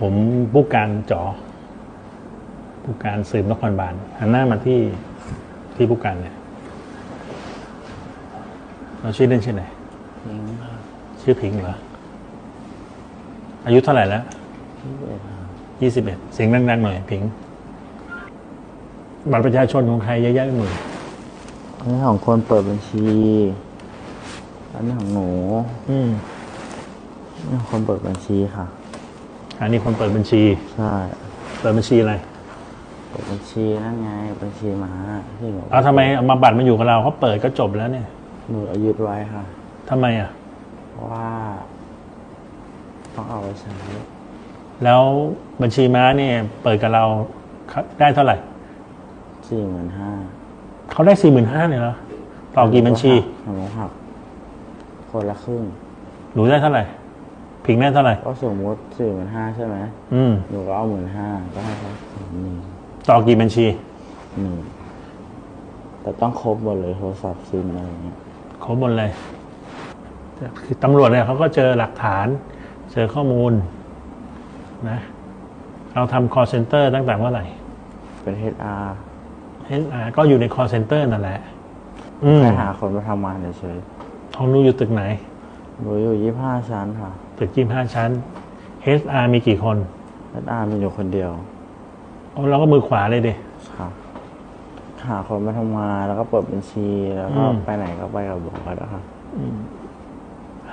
ผมผู้การจอผู้การสืบนครบาลหันหน้ามาที่ที่ผู้การเนี่ยเราชื่อเล่นชื่อไหนพิงค์ค่ะชื่อพิงค์เหรออายุเท่าไหร่แล้วที่เอ็ดค่ะยี่สิบเอ็ดเสียงดังๆหน่อยพิงค์บัตรประชาชนของใครเยอะแยะไปหมดอันนี้ของคนเปิดบัญชี อันนี้ของหนู อืมอันนี้ของคนเปิดบัญชีค่ะ อันนี้คนเปิดบัญชี ใช่เปิดบัญชีอะไรเปิดบัญชีนั่นไงบัญชีม้าที่หนูเอาทำไมเอามาบัตรมาอยู่กับเราเขาเปิดก็จบแล้วเนี่ยหนูอายุไว้ค่ะ ทำไมอะ เพราะว่าต้องเอาไว้ใช้แล้วบัญชีม้าเนี่ยเปิดกับเราได้เท่าไหร่สี่หมื่นห้าเขาได้สี่หมื่นห้าเลยเหรอต่อกี่บัญชีหนูหักคนละครึ่ง หนูได้เท่าไหร่ พิงได้เท่าไหร่ ก็สมมติสี่หมื่นห้าใช่ไหมอืม หนูก็เอาหมื่นห้าก็ให้เขาหนึ่งต่อกี่บัญชี หนึ่งแต่ต้องครบหมดเลยโทรศัพท์ซิมอะไรอย่างเงี้ย ครบหมดเลย คือตำรวจเนี่ยเขาก็เจอหลักฐาน เจอข้อมูลนะเราทำ call center ตั้งแต่เมื่อไหร่ เป็น HR HR ก็อยู่ใน call center นั่นแหละ อืม แค่หาคนมาทำงานเฉยของหนูอยู่ตึกไหนๆ หนูอยู่ยี่ห้าชั้นค่ะตึกยี่ห้าชั้น HR มีกี่คน HR มีอยู่คนเดียวโอ้เราก็มือขวาเลยดิ ค่ะหาคนมาทำงานแล้วก็เปิดบัญชีแล้วก็อืม ไปไหนก็ไปกับบอสอะค่ะ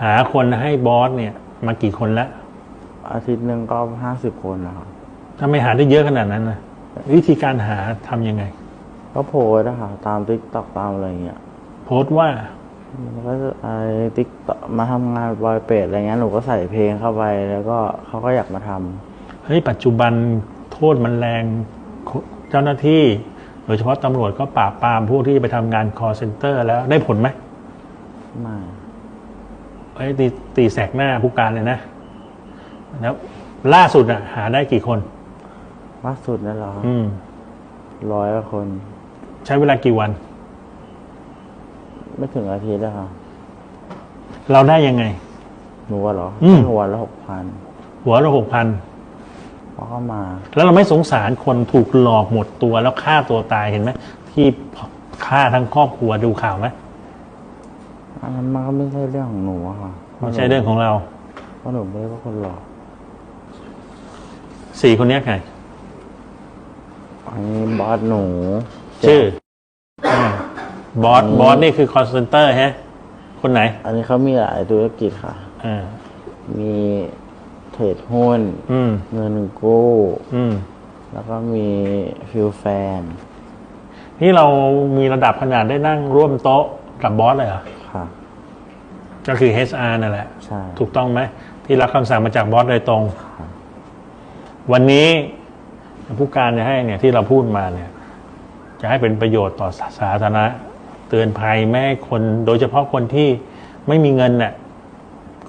หาคนให้บอสเนี่ย มากี่คนแล้วอาทิตย์หนึ่งก็ห้าสิบคนนะคะทำไมหาได้เยอะขนาดนั้นนะวิธีการหาทำยังไง ก็โพสต์นะคะตามติ๊กต็อกตามอะไรเงี้ย โพสต์ว่ามัน ก็จะไอ้ติ๊กมาทำงานบอยเป็ดอะไรเงี้ยหนูก็ใส่เพลงเข้าไปแล้วก็เขาก็อยากมาทำเฮ้ยปัจจุบันโทษมันแรงเจ้าหน้าที่โดยเฉพาะตำรวจก็ปราบปรามพวกที่ไปทำงาน call center แล้วได้ผลไหมไม่เฮ้ยตีตีแสกหน้าผู้การเลยนะแล้วล่าสุดอะหาได้กี่คนล่าสุดนั่นเหรออืมร้อยกว่าคน ใช้เวลากี่วัน ไม่ถึงอาทิตย์อะค่ะ เราได้ยังไง หนูว่าเหรออืม หัวละหกพันหัวเราหกพันเขาก็มาแล้วเราไม่สงสารคนถูกหลอกหมดตัวแล้วฆ่าตัวตายเห็นไหมที่ฆ่าทั้งครอบครัวดูข่าวไหมอันนั้นมันก็ไม่ใช่เรื่องของหนูอะค่ะไม่ใช่เรื่องของเรา เพราะหนูไม่ได้เป็นคนหลอกสี่คนเนี้ยใครอันนี้บอสหนูชื่ออ่า บอสบอสนี่คือคอนเซนเตอร์ฮะ คนไหน อันนี้เขามีหลายธุรกิจค่ะ อ่า มีเทรดหุ้นอืม เงินกู้ อืม แล้วก็มีฟิลแฟนนี่เรามีระดับขนาดได้นั่งร่วมโต๊ะกับบอสเลยเหรอ ค่ะ ก็คือ HR นั่นแหละ ใช่ ถูกต้องไหม ที่รับคำสั่งมาจากบอสโดยตรงค่ะวันนี้ผู้การจะให้เนี่ยที่เราพูดมาเนี่ย จะให้เป็นประโยชน์ต่อสาสาธารณะ เตือนภัยไม่ให้คนโดยเฉพาะคนที่ไม่มีเงินน่ะ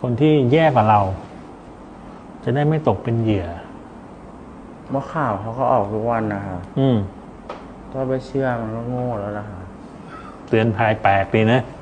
คนที่แย่กว่าเรา จะได้ไม่ตกเป็นเหยื่อเมื่อข่าวเขาก็ออกทุกวันนะคะอืมถ้าไปเชื่อมันก็โง่แล้วนะคะเตือนภัยแปลกดีนะใ